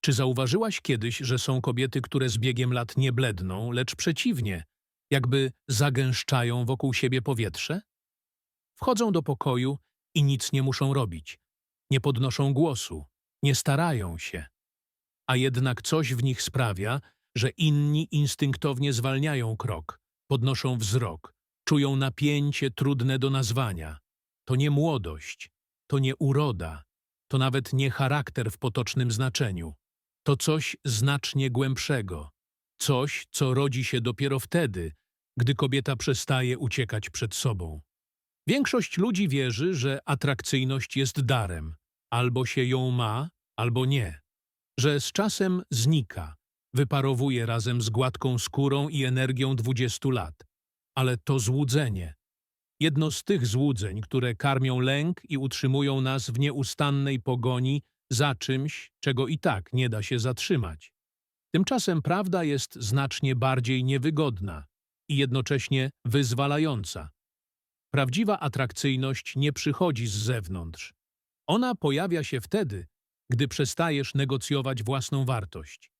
Czy zauważyłaś kiedyś, że są kobiety, które z biegiem lat nie bledną, lecz przeciwnie, jakby zagęszczają wokół siebie powietrze? Wchodzą do pokoju i nic nie muszą robić. Nie podnoszą głosu, nie starają się. A jednak coś w nich sprawia, że inni instynktownie zwalniają krok, podnoszą wzrok, czują napięcie trudne do nazwania. To nie młodość, to nie uroda, to nawet nie charakter w potocznym znaczeniu. To coś znacznie głębszego, coś, co rodzi się dopiero wtedy, gdy kobieta przestaje uciekać przed sobą. Większość ludzi wierzy, że atrakcyjność jest darem, albo się ją ma, albo nie, że z czasem znika, wyparowuje razem z gładką skórą i energią dwudziestu lat. Ale to złudzenie. Jedno z tych złudzeń, które karmią lęk i utrzymują nas w nieustannej pogoni za czymś, czego i tak nie da się zatrzymać. Tymczasem prawda jest znacznie bardziej niewygodna i jednocześnie wyzwalająca. Prawdziwa atrakcyjność nie przychodzi z zewnątrz. Ona pojawia się wtedy, gdy przestajesz negocjować własną wartość.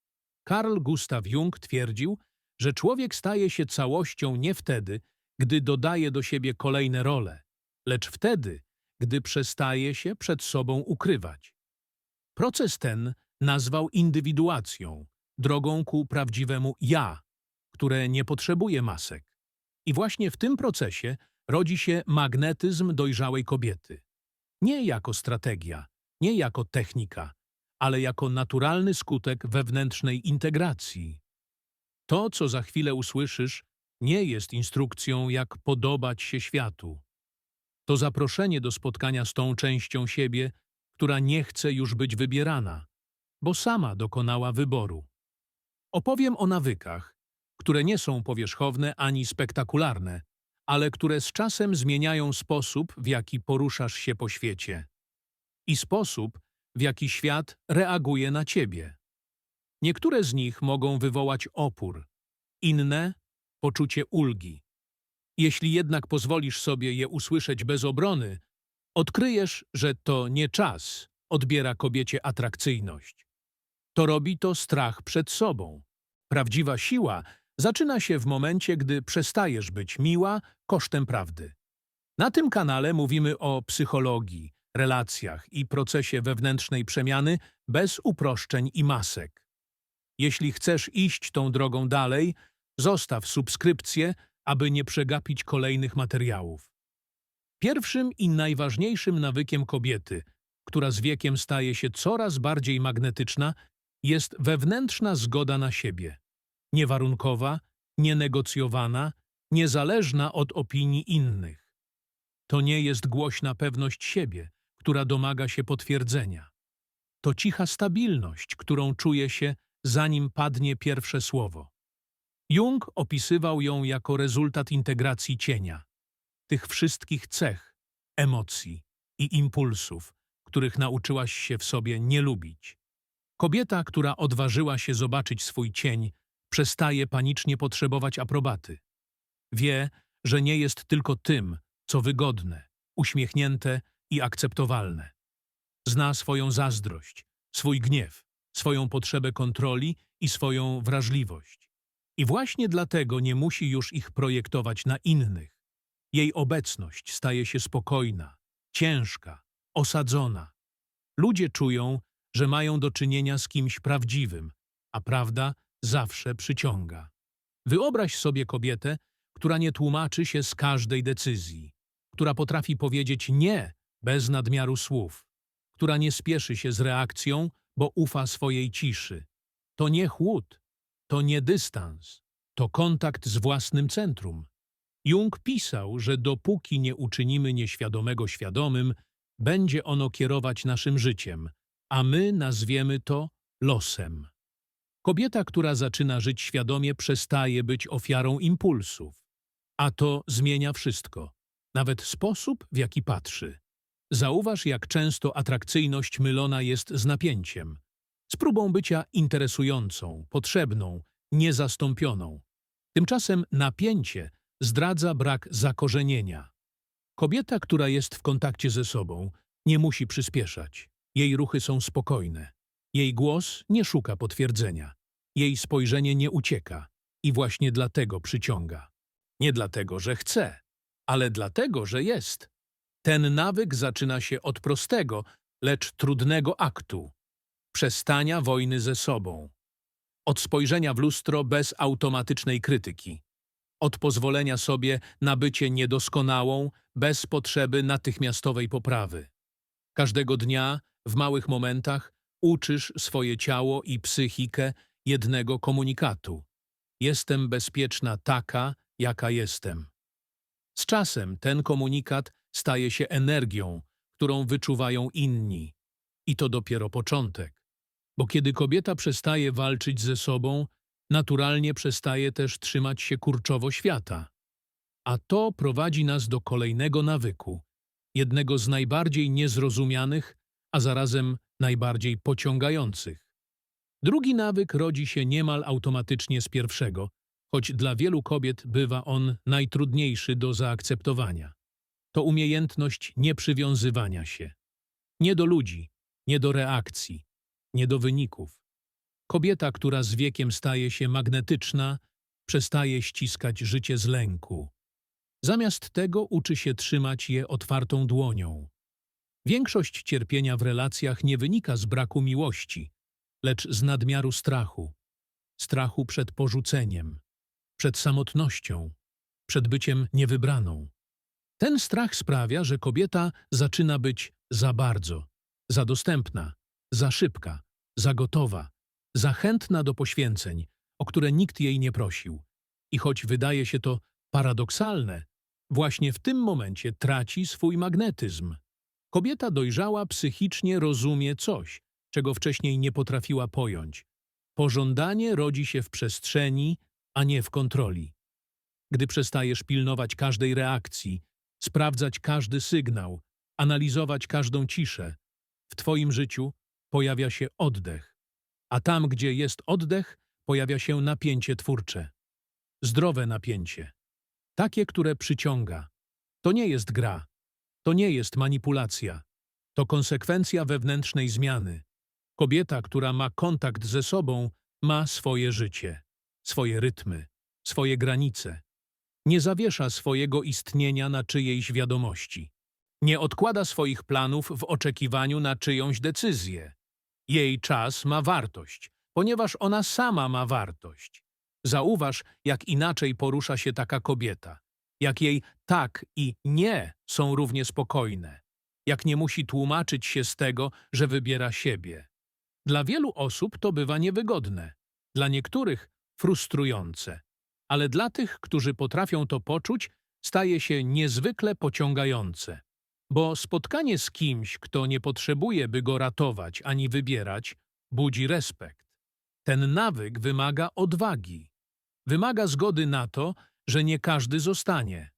Carl Gustav Jung twierdził, że człowiek staje się całością nie wtedy, gdy dodaje do siebie kolejne role, lecz wtedy, gdy przestaje się przed sobą ukrywać. Proces ten nazwał indywiduacją, drogą ku prawdziwemu ja, które nie potrzebuje masek. I właśnie w tym procesie rodzi się magnetyzm dojrzałej kobiety. Nie jako strategia, nie jako technika, ale jako naturalny skutek wewnętrznej integracji. To, co za chwilę usłyszysz, nie jest instrukcją, jak podobać się światu. To zaproszenie do spotkania z tą częścią siebie, która nie chce już być wybierana, bo sama dokonała wyboru. Opowiem o nawykach, które nie są powierzchowne ani spektakularne, ale które z czasem zmieniają sposób, w jaki poruszasz się po świecie i sposób, w jaki świat reaguje na ciebie. Niektóre z nich mogą wywołać opór, inne poczucie ulgi. Jeśli jednak pozwolisz sobie je usłyszeć bez obrony, odkryjesz, że to nie czas odbiera kobiecie atrakcyjność. To robi to strach przed sobą. Prawdziwa siła zaczyna się w momencie, gdy przestajesz być miła kosztem prawdy. Na tym kanale mówimy o psychologii, relacjach i procesie wewnętrznej przemiany bez uproszczeń i masek. Jeśli chcesz iść tą drogą dalej, zostaw subskrypcję, aby nie przegapić kolejnych materiałów. Pierwszym i najważniejszym nawykiem kobiety, która z wiekiem staje się coraz bardziej magnetyczna, jest wewnętrzna zgoda na siebie. Niewarunkowa, nienegocjowana, niezależna od opinii innych. To nie jest głośna pewność siebie, która domaga się potwierdzenia. To cicha stabilność, którą czuje się, zanim padnie pierwsze słowo. Jung opisywał ją jako rezultat integracji cienia, tych wszystkich cech, emocji i impulsów, których nauczyłaś się w sobie nie lubić. Kobieta, która odważyła się zobaczyć swój cień, przestaje panicznie potrzebować aprobaty. Wie, że nie jest tylko tym, co wygodne, uśmiechnięte i akceptowalne. Zna swoją zazdrość, swój gniew, swoją potrzebę kontroli i swoją wrażliwość. I właśnie dlatego nie musi już ich projektować na innych. Jej obecność staje się spokojna, ciężka, osadzona. Ludzie czują, że mają do czynienia z kimś prawdziwym, a prawda zawsze przyciąga. Wyobraź sobie kobietę, która nie tłumaczy się z każdej decyzji, która potrafi powiedzieć nie bez nadmiaru słów, która nie spieszy się z reakcją, bo ufa swojej ciszy. To nie chłód, to nie dystans, to kontakt z własnym centrum. Jung pisał, że dopóki nie uczynimy nieświadomego świadomym, będzie ono kierować naszym życiem, a my nazwiemy to losem. Kobieta, która zaczyna żyć świadomie, przestaje być ofiarą impulsów, a to zmienia wszystko, nawet sposób, w jaki patrzy. Zauważ, jak często atrakcyjność mylona jest z napięciem, z próbą bycia interesującą, potrzebną, niezastąpioną. Tymczasem napięcie zdradza brak zakorzenienia. Kobieta, która jest w kontakcie ze sobą, nie musi przyspieszać. Jej ruchy są spokojne. Jej głos nie szuka potwierdzenia. Jej spojrzenie nie ucieka i właśnie dlatego przyciąga. Nie dlatego, że chce, ale dlatego, że jest. Ten nawyk zaczyna się od prostego, lecz trudnego aktu przestania wojny ze sobą, od spojrzenia w lustro bez automatycznej krytyki, od pozwolenia sobie na bycie niedoskonałą bez potrzeby natychmiastowej poprawy. Każdego dnia, w małych momentach, uczysz swoje ciało i psychikę jednego komunikatu. Jestem bezpieczna taka, jaka jestem. Z czasem ten komunikat staje się energią, którą wyczuwają inni. I to dopiero początek. Bo kiedy kobieta przestaje walczyć ze sobą, naturalnie przestaje też trzymać się kurczowo świata. A to prowadzi nas do kolejnego nawyku, jednego z najbardziej niezrozumianych, a zarazem najbardziej pociągających. Drugi nawyk rodzi się niemal automatycznie z pierwszego, choć dla wielu kobiet bywa on najtrudniejszy do zaakceptowania. To umiejętność nieprzywiązywania się. Nie do ludzi, nie do reakcji, nie do wyników. Kobieta, która z wiekiem staje się magnetyczna, przestaje ściskać życie z lęku. Zamiast tego uczy się trzymać je otwartą dłonią. Większość cierpienia w relacjach nie wynika z braku miłości, lecz z nadmiaru strachu. Strachu przed porzuceniem, przed samotnością, przed byciem niewybraną. Ten strach sprawia, że kobieta zaczyna być za bardzo, za dostępna, za szybka, za gotowa, za chętna do poświęceń, o które nikt jej nie prosił. I choć wydaje się to paradoksalne, właśnie w tym momencie traci swój magnetyzm. Kobieta dojrzała psychicznie rozumie coś, czego wcześniej nie potrafiła pojąć. Pożądanie rodzi się w przestrzeni, a nie w kontroli. Gdy przestajesz pilnować każdej reakcji, sprawdzać każdy sygnał, analizować każdą ciszę, w Twoim życiu pojawia się oddech, a tam, gdzie jest oddech, pojawia się napięcie twórcze. Zdrowe napięcie. Takie, które przyciąga. To nie jest gra. To nie jest manipulacja. To konsekwencja wewnętrznej zmiany. Kobieta, która ma kontakt ze sobą, ma swoje życie, swoje rytmy, swoje granice. Nie zawiesza swojego istnienia na czyjejś wiadomości. Nie odkłada swoich planów w oczekiwaniu na czyjąś decyzję. Jej czas ma wartość, ponieważ ona sama ma wartość. Zauważ, jak inaczej porusza się taka kobieta. Jak jej tak i nie są równie spokojne. Jak nie musi tłumaczyć się z tego, że wybiera siebie. Dla wielu osób to bywa niewygodne, dla niektórych frustrujące, ale dla tych, którzy potrafią to poczuć, staje się niezwykle pociągające. Bo spotkanie z kimś, kto nie potrzebuje, by go ratować ani wybierać, budzi respekt. Ten nawyk wymaga odwagi. Wymaga zgody na to, że nie każdy zostanie,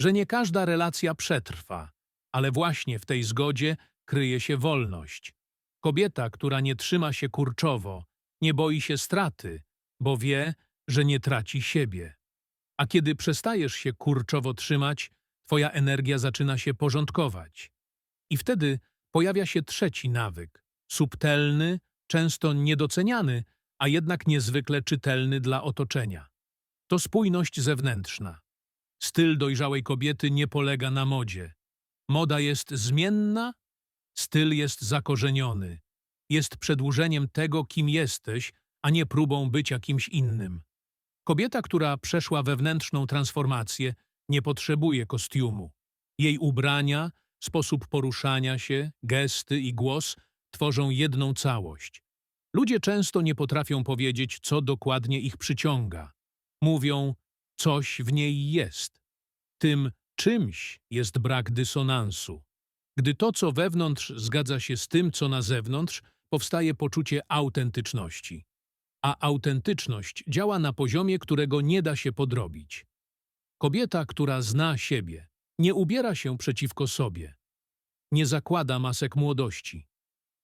że nie każda relacja przetrwa, ale właśnie w tej zgodzie kryje się wolność. Kobieta, która nie trzyma się kurczowo, nie boi się straty, bo wie, że nie traci siebie. A kiedy przestajesz się kurczowo trzymać, Twoja energia zaczyna się porządkować. I wtedy pojawia się trzeci nawyk, subtelny, często niedoceniany, a jednak niezwykle czytelny dla otoczenia. To spójność zewnętrzna. Styl dojrzałej kobiety nie polega na modzie. Moda jest zmienna, styl jest zakorzeniony. Jest przedłużeniem tego, kim jesteś, a nie próbą bycia kimś innym. Kobieta, która przeszła wewnętrzną transformację, nie potrzebuje kostiumu. Jej ubrania, sposób poruszania się, gesty i głos tworzą jedną całość. Ludzie często nie potrafią powiedzieć, co dokładnie ich przyciąga. Mówią, coś w niej jest. Tym czymś jest brak dysonansu. Gdy to, co wewnątrz zgadza się z tym, co na zewnątrz, powstaje poczucie autentyczności. A autentyczność działa na poziomie, którego nie da się podrobić. Kobieta, która zna siebie, nie ubiera się przeciwko sobie, nie zakłada masek młodości,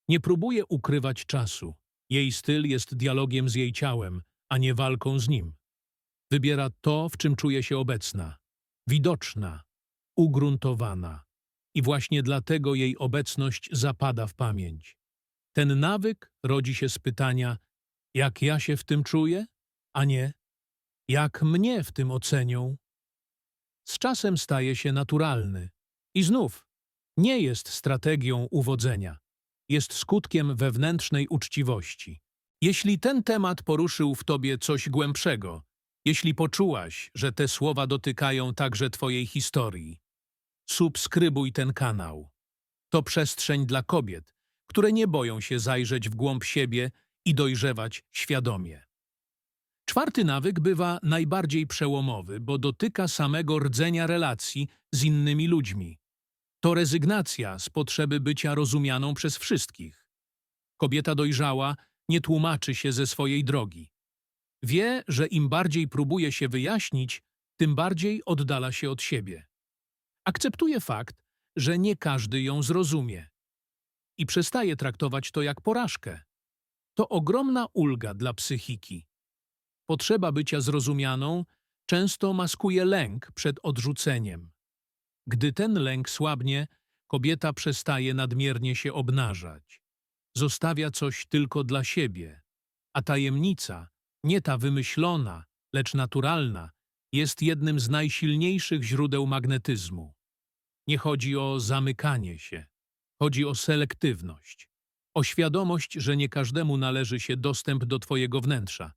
nie próbuje ukrywać czasu. Jej styl jest dialogiem z jej ciałem, a nie walką z nim. Wybiera to, w czym czuje się obecna, widoczna, ugruntowana. I właśnie dlatego jej obecność zapada w pamięć. Ten nawyk rodzi się z pytania, jak ja się w tym czuję, a nie jak mnie w tym ocenią. Z czasem staje się naturalny i znów nie jest strategią uwodzenia, jest skutkiem wewnętrznej uczciwości. Jeśli ten temat poruszył w tobie coś głębszego, jeśli poczułaś, że te słowa dotykają także twojej historii, subskrybuj ten kanał. To przestrzeń dla kobiet, które nie boją się zajrzeć w głąb siebie i dojrzewać świadomie. Czwarty nawyk bywa najbardziej przełomowy, bo dotyka samego rdzenia relacji z innymi ludźmi. To rezygnacja z potrzeby bycia rozumianą przez wszystkich. Kobieta dojrzała nie tłumaczy się ze swojej drogi. Wie, że im bardziej próbuje się wyjaśnić, tym bardziej oddala się od siebie. Akceptuje fakt, że nie każdy ją zrozumie i przestaje traktować to jak porażkę. To ogromna ulga dla psychiki. Potrzeba bycia zrozumianą często maskuje lęk przed odrzuceniem. Gdy ten lęk słabnie, kobieta przestaje nadmiernie się obnażać. Zostawia coś tylko dla siebie, a tajemnica, nie ta wymyślona, lecz naturalna, jest jednym z najsilniejszych źródeł magnetyzmu. Nie chodzi o zamykanie się, chodzi o selektywność, o świadomość, że nie każdemu należy się dostęp do Twojego wnętrza.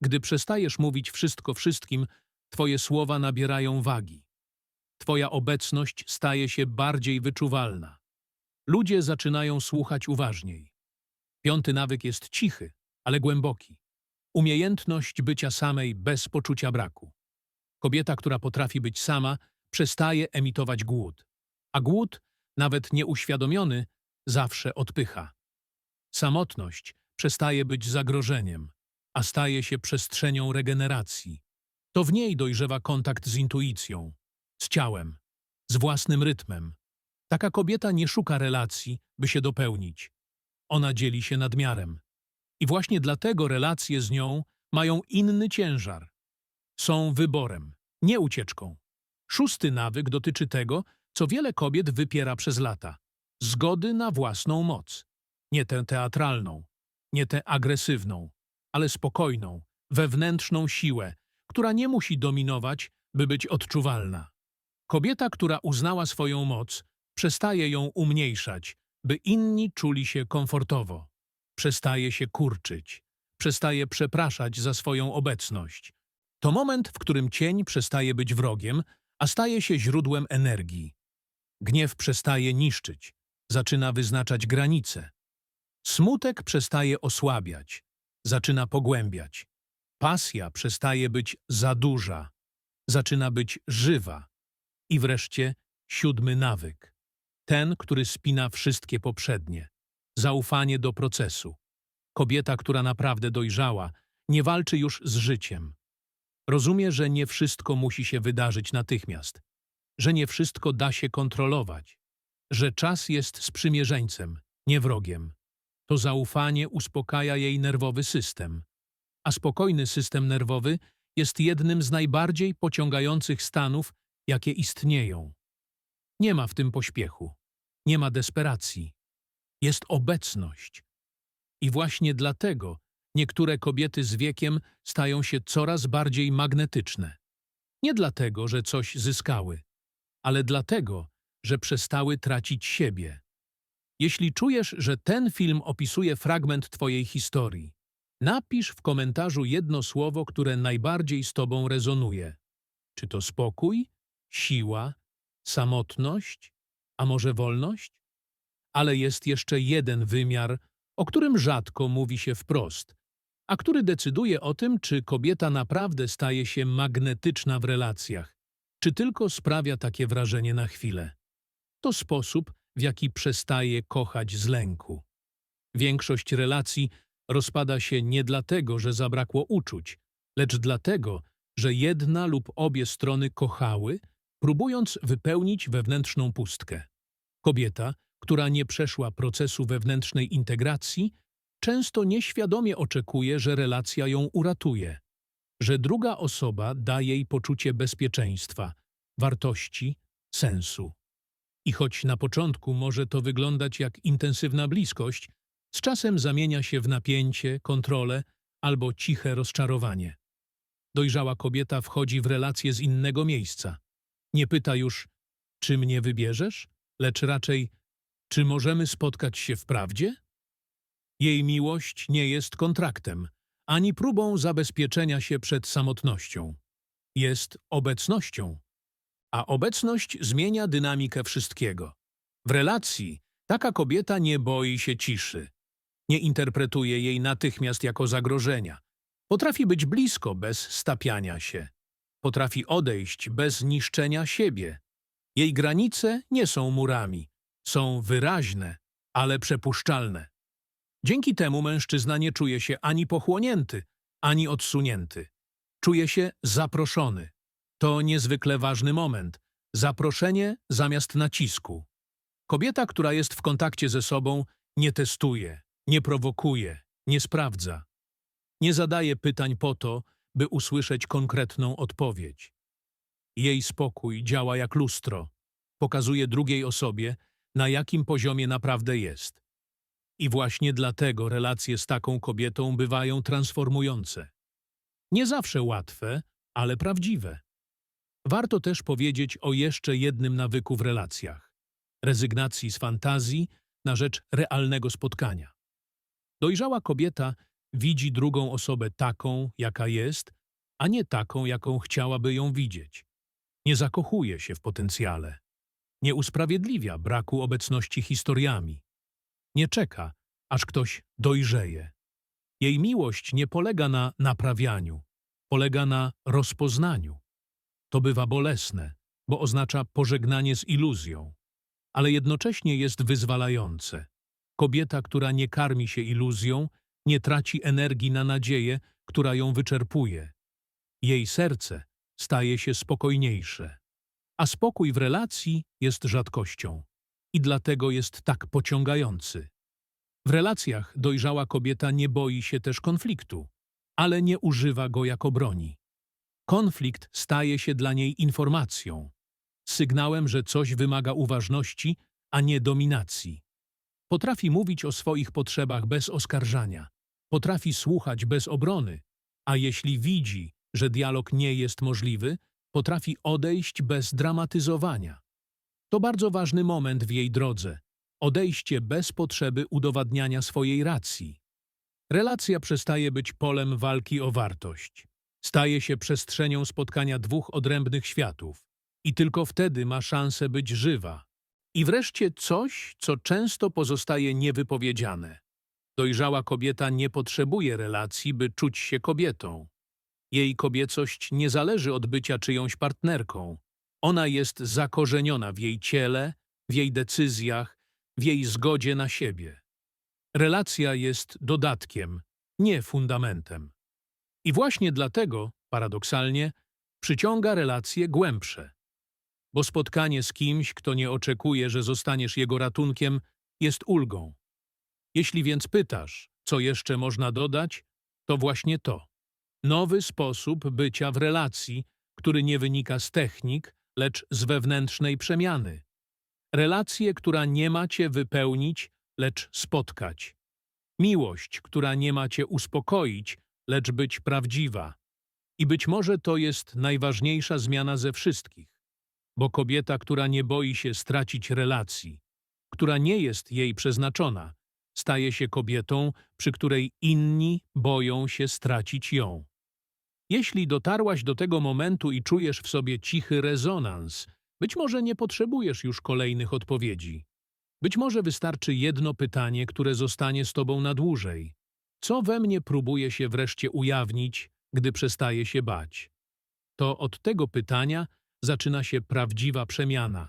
Gdy przestajesz mówić wszystko wszystkim, Twoje słowa nabierają wagi. Twoja obecność staje się bardziej wyczuwalna. Ludzie zaczynają słuchać uważniej. Piąty nawyk jest cichy, ale głęboki. Umiejętność bycia samej bez poczucia braku. Kobieta, która potrafi być sama, przestaje emitować głód. A głód, nawet nieuświadomiony, zawsze odpycha. Samotność przestaje być zagrożeniem, a staje się przestrzenią regeneracji. To w niej dojrzewa kontakt z intuicją, z ciałem, z własnym rytmem. Taka kobieta nie szuka relacji, by się dopełnić. Ona dzieli się nadmiarem. I właśnie dlatego relacje z nią mają inny ciężar. Są wyborem, nie ucieczką. Szósty nawyk dotyczy tego, co wiele kobiet wypiera przez lata. Zgody na własną moc. Nie tę teatralną, nie tę agresywną, ale spokojną, wewnętrzną siłę, która nie musi dominować, by być odczuwalna. Kobieta, która uznała swoją moc, przestaje ją umniejszać, by inni czuli się komfortowo. Przestaje się kurczyć, przestaje przepraszać za swoją obecność. To moment, w którym cień przestaje być wrogiem, a staje się źródłem energii. Gniew przestaje niszczyć, zaczyna wyznaczać granice. Smutek przestaje osłabiać, zaczyna pogłębiać. Pasja przestaje być za duża, zaczyna być żywa. I wreszcie siódmy nawyk. Ten, który spina wszystkie poprzednie. Zaufanie do procesu. Kobieta, która naprawdę dojrzała, nie walczy już z życiem. Rozumie, że nie wszystko musi się wydarzyć natychmiast, że nie wszystko da się kontrolować, że czas jest sprzymierzeńcem, nie wrogiem. To zaufanie uspokaja jej nerwowy system, a spokojny system nerwowy jest jednym z najbardziej pociągających stanów, jakie istnieją. Nie ma w tym pośpiechu, nie ma desperacji. Jest obecność. I właśnie dlatego niektóre kobiety z wiekiem stają się coraz bardziej magnetyczne. Nie dlatego, że coś zyskały, ale dlatego, że przestały tracić siebie. Jeśli czujesz, że ten film opisuje fragment Twojej historii, napisz w komentarzu jedno słowo, które najbardziej z Tobą rezonuje. Czy to spokój, siła, samotność, a może wolność? Ale jest jeszcze jeden wymiar, o którym rzadko mówi się wprost, a który decyduje o tym, czy kobieta naprawdę staje się magnetyczna w relacjach, czy tylko sprawia takie wrażenie na chwilę. To sposób, w jaki przestaje kochać z lęku. Większość relacji rozpada się nie dlatego, że zabrakło uczuć, lecz dlatego, że jedna lub obie strony kochały, próbując wypełnić wewnętrzną pustkę. Kobieta, która nie przeszła procesu wewnętrznej integracji, często nieświadomie oczekuje, że relacja ją uratuje, że druga osoba da jej poczucie bezpieczeństwa, wartości, sensu. I choć na początku może to wyglądać jak intensywna bliskość, Z czasem zamienia się w napięcie, kontrolę albo ciche rozczarowanie. Dojrzała kobieta wchodzi w relacje z innego miejsca. Nie pyta już, czy mnie wybierzesz, lecz raczej, czy możemy spotkać się w prawdzie? Jej miłość nie jest kontraktem, ani próbą zabezpieczenia się przed samotnością. Jest obecnością. A obecność zmienia dynamikę wszystkiego. W relacji taka kobieta nie boi się ciszy. Nie interpretuje jej natychmiast jako zagrożenia. Potrafi być blisko bez stapiania się. Potrafi odejść bez niszczenia siebie. Jej granice nie są murami. Są wyraźne, ale przepuszczalne. Dzięki temu mężczyzna nie czuje się ani pochłonięty, ani odsunięty. Czuje się zaproszony. To niezwykle ważny moment. Zaproszenie zamiast nacisku. Kobieta, która jest w kontakcie ze sobą, nie testuje, nie prowokuje, nie sprawdza. Nie zadaje pytań po to, by usłyszeć konkretną odpowiedź. Jej spokój działa jak lustro. Pokazuje drugiej osobie, na jakim poziomie naprawdę jest. I właśnie dlatego relacje z taką kobietą bywają transformujące. Nie zawsze łatwe, ale prawdziwe. Warto też powiedzieć o jeszcze jednym nawyku w relacjach rezygnacji z fantazji na rzecz realnego spotkania. Dojrzała kobieta widzi drugą osobę taką, jaka jest, a nie taką, jaką chciałaby ją widzieć. Nie zakochuje się w potencjale. Nie usprawiedliwia braku obecności historiami. Nie czeka, aż ktoś dojrzeje. Jej miłość nie polega na naprawianiu, polega na rozpoznaniu. To bywa bolesne, bo oznacza pożegnanie z iluzją, ale jednocześnie jest wyzwalające. Kobieta, która nie karmi się iluzją, nie traci energii na nadzieję, która ją wyczerpuje. Jej serce staje się spokojniejsze, a spokój w relacji jest rzadkością i dlatego jest tak pociągający. W relacjach dojrzała kobieta nie boi się też konfliktu, ale nie używa go jako broni. Konflikt staje się dla niej informacją, sygnałem, że coś wymaga uważności, a nie dominacji. Potrafi mówić o swoich potrzebach bez oskarżania, potrafi słuchać bez obrony, a jeśli widzi, że dialog nie jest możliwy, potrafi odejść bez dramatyzowania. To bardzo ważny moment w jej drodze odejście bez potrzeby udowadniania swojej racji. Relacja przestaje być polem walki o wartość. Staje się przestrzenią spotkania dwóch odrębnych światów i tylko wtedy ma szansę być żywa. I wreszcie coś, co często pozostaje niewypowiedziane. Dojrzała kobieta nie potrzebuje relacji, by czuć się kobietą. Jej kobiecość nie zależy od bycia czyjąś partnerką. Ona jest zakorzeniona w jej ciele, w jej decyzjach, w jej zgodzie na siebie. Relacja jest dodatkiem, nie fundamentem. I właśnie dlatego, paradoksalnie, przyciąga relacje głębsze. Bo spotkanie z kimś, kto nie oczekuje, że zostaniesz jego ratunkiem, jest ulgą. Jeśli więc pytasz, co jeszcze można dodać, to właśnie to. Nowy sposób bycia w relacji, który nie wynika z technik, lecz z wewnętrznej przemiany. Relację, która nie ma cię wypełnić, lecz spotkać. Miłość, która nie ma cię uspokoić, lecz być prawdziwa. I być może to jest najważniejsza zmiana ze wszystkich. Bo kobieta, która nie boi się stracić relacji, która nie jest jej przeznaczona, staje się kobietą, przy której inni boją się stracić ją. Jeśli dotarłaś do tego momentu i czujesz w sobie cichy rezonans, być może nie potrzebujesz już kolejnych odpowiedzi. Być może wystarczy jedno pytanie, które zostanie z tobą na dłużej. Co we mnie próbuje się wreszcie ujawnić, gdy przestaje się bać? To od tego pytania zaczyna się prawdziwa przemiana.